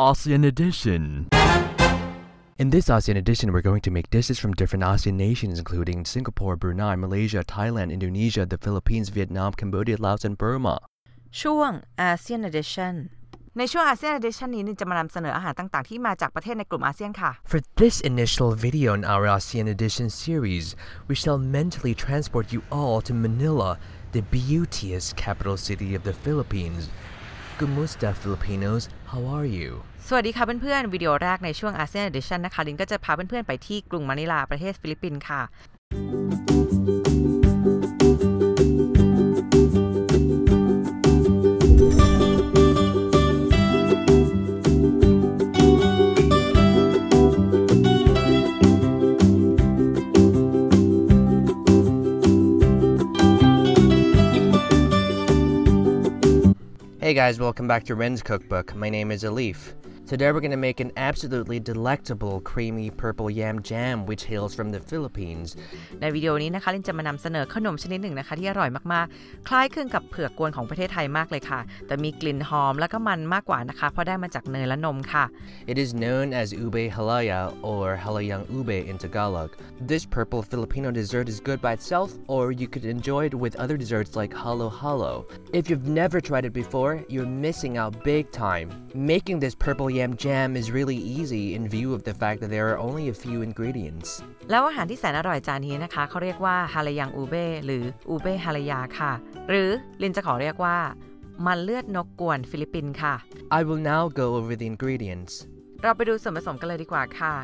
ASEAN Edition. In this ASEAN edition, we're going to make dishes from different ASEAN nations, including Singapore, Brunei, Malaysia, Thailand, Indonesia, the Philippines, Vietnam, Cambodia, Laos, and Burma. ช่วง ASEAN Edition ในช่วง ASEAN Edition นี้นินจะมานำเสนออาหารต่างๆ ที่มาจากประเทศในกลุ่มอาเซียนค่ะ For this initial video in our ASEAN edition series, we shall mentally transport you all to Manila, the beauteous capital city of the Philippines. Kumusta Filipinos, how are you? สวัสดีค่ะเพื่อนๆ วิดีโอแรกในช่วง ASEAN Edition นะคะ ลินก็จะพาเพื่อนๆ ไปที่กรุงมะนิลาประเทศฟิลิปปินส์ค่ะ Hey guys, welcome back to Ren's Cookbook. My name is Alif. Today we're going to make an absolutely delectable creamy purple yam jam which hails from the Philippines. ในวิดีโอนี้นะคะ ลินจะมานำเสนอขนมชนิดหนึ่งนะคะ ที่อร่อยมากๆ คล้ายคลึงกับเผือกกวนของประเทศไทยมากเลยค่ะ แต่มีกลิ่นหอมแล้วก็มันมากกว่านะคะ เพราะได้มาจากเนยและนมค่ะ It is known as ube halaya or halayang ube in Tagalog. This purple Filipino dessert is good by itself or you could enjoy it with other desserts like halo halo. If you've never tried it before, you're missing out big time. Making this purple yam jam is really easy in view of the fact that there are only a few ingredients. แล้วอาหารที่แสนอร่อยจานนี้นะคะ เขาเรียกว่าฮาลายังอูเบหรืออูเบฮาลายาค่ะ หรือลินจะขอเรียกว่า มันเลือดนกกวนฟิลิปปินส์ค่ะ I will now go over the ingredients. เราไปดูส่วนผสมกันเลยดีกว่าค่ะ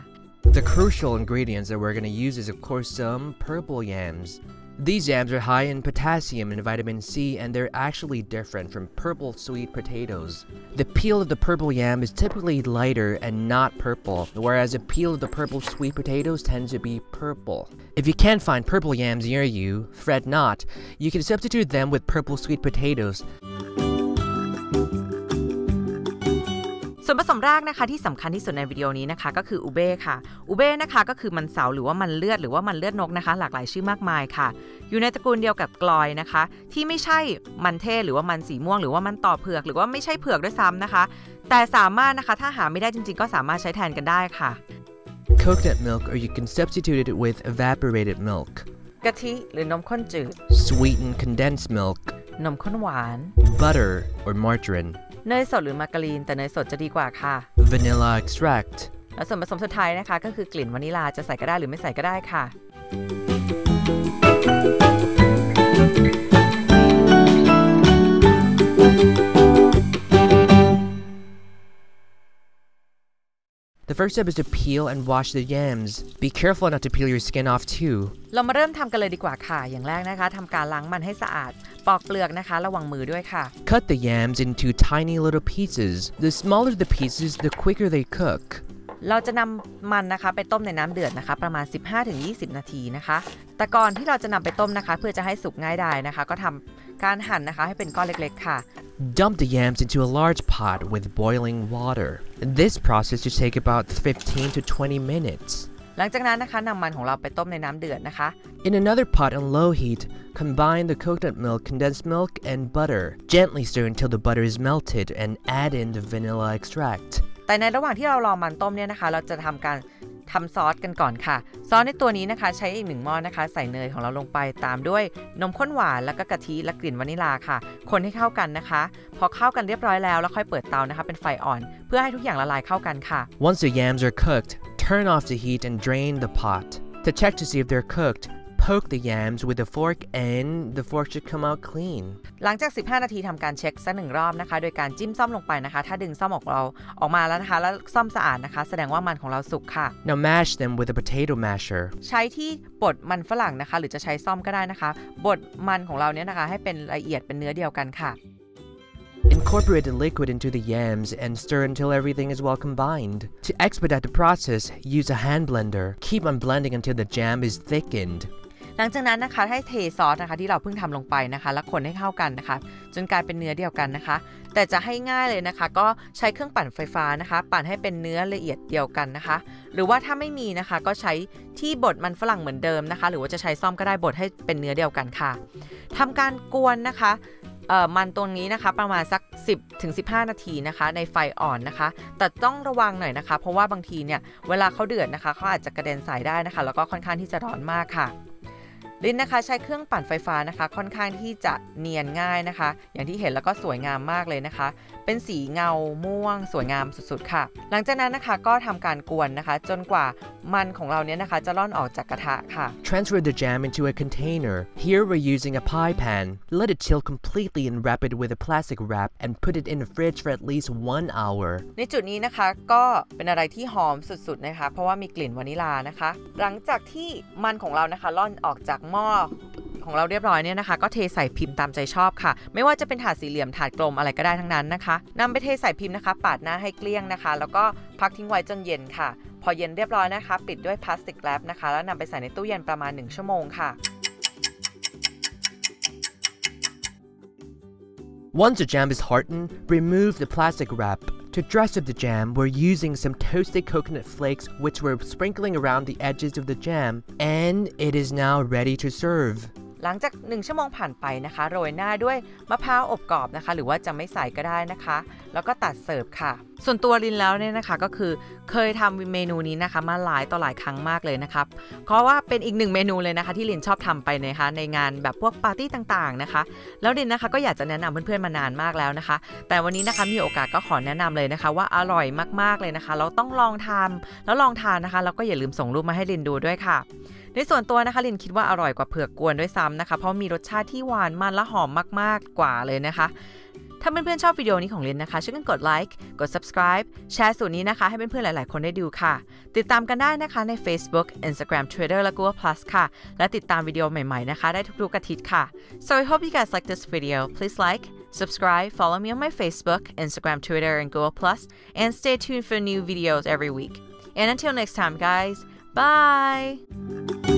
The crucial ingredients that we're going to use is, of course, some purple yams. These yams are high in potassium and vitamin C, and they're actually different from purple sweet potatoes. The peel of the purple yam is typically lighter and not purple, whereas the peel of the purple sweet potatoes tends to be purple. If you can't find purple yams near you, fret not. You can substitute them with purple sweet potatoes ผสมแรกนะคะที่สำคัญที่สุดในวิดีโอนี้นะคะ ก็คืออูเบ้ค่ะอูเบ้นะคะก็คือมันเสาหรือว่ามันเลือดหรือว่ามันเลือดนกนะคะ หลากหลายชื่อมากมายค่ะ อยู่ในตระกูลเดียวกับกลอยนะคะ ที่ไม่ใช่มันเทศหรือว่ามันสีม่วง หรือว่ามันต่อเผือกหรือว่าไม่ใช่เผือกด้วยซ้ำนะคะ แต่สามารถนะคะถ้าหาไม่ได้จริง ๆ ก็สามารถใช้แทนกันได้ค่ะ coconut milk, or you can substitute it with evaporated milk, กะทิหรือนมข้นจืด sweetened condensed milk, นมข้นหวาน butter or margarine, เนยสดหรือมาการีน แต่เนยสดจะดีกว่าค่ะ vanilla extract. แล้วส่วนผสมสุดท้ายนะคะ ก็คือกลิ่นวานิลาจะใส่ก็ได้หรือไม่ใส่ก็ได้ค่ะ first step is to peel and wash the yams. Be careful not to peel your skin off too. เรามาเริ่มทำกันเลยดีกว่าค่ะ อย่างแรกนะคะทำการล้างมันให้สะอาด ปอกเปลือกนะคะ ระวังมือด้วยค่ะ Cut the yams into tiny little pieces. The smaller the pieces, the quicker they cook. เราจะนำมันนะคะไปต้มในน้ำเดือดนะคะ ประมาณ 15-20 นาทีนะคะ แต่ก่อนที่เราจะนำไปต้มนะคะ เพื่อจะให้สุกง่ายได้นะคะ ก็ทำ การหั่นนะคะให้เป็นก้อนเล็กๆค่ะ Dump the yams into a large pot with boiling water. This process should take about 15 to 20 minutes. หลังจากนั้นนะคะนำมันของเราไปต้มในน้ำเดือดนะคะ In another pot on low heat, combine the coconut milk, condensed milk, and butter. Gently stir until the butter is melted and add in the vanilla extract. แต่ในระหว่างที่เรารอมันต้มเนี่ยนะคะ เราจะทำการ ทำซอสกันก่อนค่ะ ซอสในตัวนี้นะคะ ใช้อีกหนึ่งหม้อนะคะ ใส่เนยของเราลงไปตามด้วยนมข้นหวานแล้วก็กะทิและกลิ่นวานิลาค่ะ คนให้เข้ากันนะคะ พอเข้ากันเรียบร้อยแล้วแล้วค่อยเปิดเตานะคะ เป็นไฟอ่อน เพื่อให้ทุกอย่างละลายเข้ากันค่ะ Once the yams are cooked, turn off the heat and drain the pot. To check to see if they're cooked, poke the yams with a fork and the fork should come out clean. หลังจาก 15 นาทีทำการเช็คสักหนึ่งรอบนะคะ โดยการจิ้มซ่อมลงไปนะคะ ถ้าดึงซ่อมออกเราออกมาแล้วนะคะ แล้วซ่อมสะอาดนะคะ แสดงว่ามันของเราสุกค่ะ Now mash them with a potato masher. ใช้ที่บดมันฝรั่งนะคะ หรือจะใช้ซ่อมก็ได้นะคะ บดมันของเราเนี่ยนะคะ ให้เป็นละเอียดเป็นเนื้อเดียวกันค่ะ Incorporate the liquid into the yams and stir until everything is well combined. To expedite the process, use a hand blender. Keep on blending until the jam is thickened. หลังจากนั้นนะคะให้เทซอสนะคะที่เราเพิ่งทำลงไปนะคะ แล้วคนให้เข้ากันนะคะ จนกลายเป็นเนื้อเดียวกันนะคะ แต่จะให้ง่ายเลยนะคะ ก็ใช้เครื่องปั่นไฟฟ้านะคะ ปั่นให้เป็นเนื้อละเอียดเดียวกันนะคะ หรือว่าถ้าไม่มีนะคะก็ใช้ที่บดมันฝรั่งเหมือนเดิมนะคะ หรือว่าจะใช้ซ่อมก็ได้บดให้เป็นเนื้อเดียวกันค่ะทำการกวนนะคะมันตรงนี้นะคะประมาณสัก 10ถึง15นาทีนะคะ ในไฟอ่อนนะคะ แต่ต้องระวังหน่อยนะคะ เพราะว่าบางทีเนี่ยเวลาเขาเดือดนะคะเขาอาจจะกระเด็นใส่ได้นะคะ แล้วก็ค่อนข้างที่จะร้อนมากค่ะ ลิ้นนะคะใช้เครื่องปั่นไฟฟ้านะคะ ค่อนข้างที่จะเนียนง่ายนะคะ อย่างที่เห็นแล้วก็สวยงามมากเลยนะคะ เป็นสีเงาม่วง สวยงามสุดๆค่ะ หลังจากนั้นนะคะก็ทำการกวนนะคะ จนกว่ามันของเราเนี้ยนะคะจะร่อนออกจากกระทะค่ะ Transfer the jam into a container. Here we're using a pie pan. Let it chill completely and wrap it with a plastic wrap and put it in the fridge for at least one hour. ในจุดนี้นะคะก็เป็นอะไรที่หอมสุดๆนะคะ เพราะว่ามีกลิ่นวานิลานะคะ หลังจากที่มันของเรานะคะล่อนออกจากหม้อของเราเรียบร้อยเนี่ยนะคะ ก็เทใส่พิมพ์ตามใจชอบค่ะ ไม่ว่าจะเป็นถาดสี่เหลี่ยมถาดกลมอะไรก็ได้ทั้งนั้นนะคะนำไปเทใส่พิมพ์นะคะ ปาดหน้าให้เกลี้ยงนะคะ แล้วก็พักทิ้งไว้จนเย็นค่ะ พอเย็นเรียบร้อยนะคะ ปิดด้วยพลาสติกแรปนะคะ แล้วนำไปใส่ในตู้เย็นประมาณ 1 ชั่วโมงค่ะ Once the jam is hardened, remove the plastic wrap. To dress up the jam, we're using some toasted coconut flakes which we're sprinkling around the edges of the jam, and it is now ready to serve. หลังจาก 1 ชั่วโมงผ่านไปนะคะ โรยหน้าด้วยมะพร้าวอบกรอบนะคะ หรือว่าจะไม่ใส่ก็ได้นะคะ แล้วก็ตัดเสิร์ฟค่ะ ส่วนตัวลินแล้วเนี่ยนะคะก็คือเคยทำเมนูนี้นะคะ มาหลายต่อหลายครั้งมากเลยนะครับเพราะว่าเป็นอีกหนึ่งเมนูเลยนะคะ ที่ลินชอบทำไปนะคะ ในงานแบบพวกปาร์ตี้ต่างๆนะคะ แล้วลินนะคะก็อยากจะแนะนำเพื่อนๆมานานมากแล้วนะคะ แต่วันนี้นะคะมีโอกาสก็ขอแนะนำเลยนะคะ ว่าอร่อยมากๆเลยนะคะ เราต้องลองทำแล้วลองทานนะคะแล้วก็อย่าลืมส่งรูปมาให้ลินดูด้วยค่ะ ในส่วนตัวนะคะลินคิดว่าอร่อยกว่าเผือกกวนด้วยซ้ำนะคะ เพราะมีรสชาติที่หวานมันและหอมมากๆกว่าเลยนะคะ ถ้าเพื่อนๆชอบวิดีโอนี้ของลินนะคะ ช่วยกันกดไลค์กด subscribe แชร์สูตรนี้นะคะ ให้เพื่อนๆหลาย ๆ คนได้ดูค่ะ ติดตามกันได้นะคะใน Facebook Instagram Twitter และ Google Plus ค่ะ และติดตามวิดีโอใหม่ ๆ นะคะ ได้ทุกๆอาทิตย์ค่ะ so I hope you guys like this video please like subscribe follow me on my Facebook Instagram Twitter and Google Plus and stay tuned for new videos every week and until next time guys bye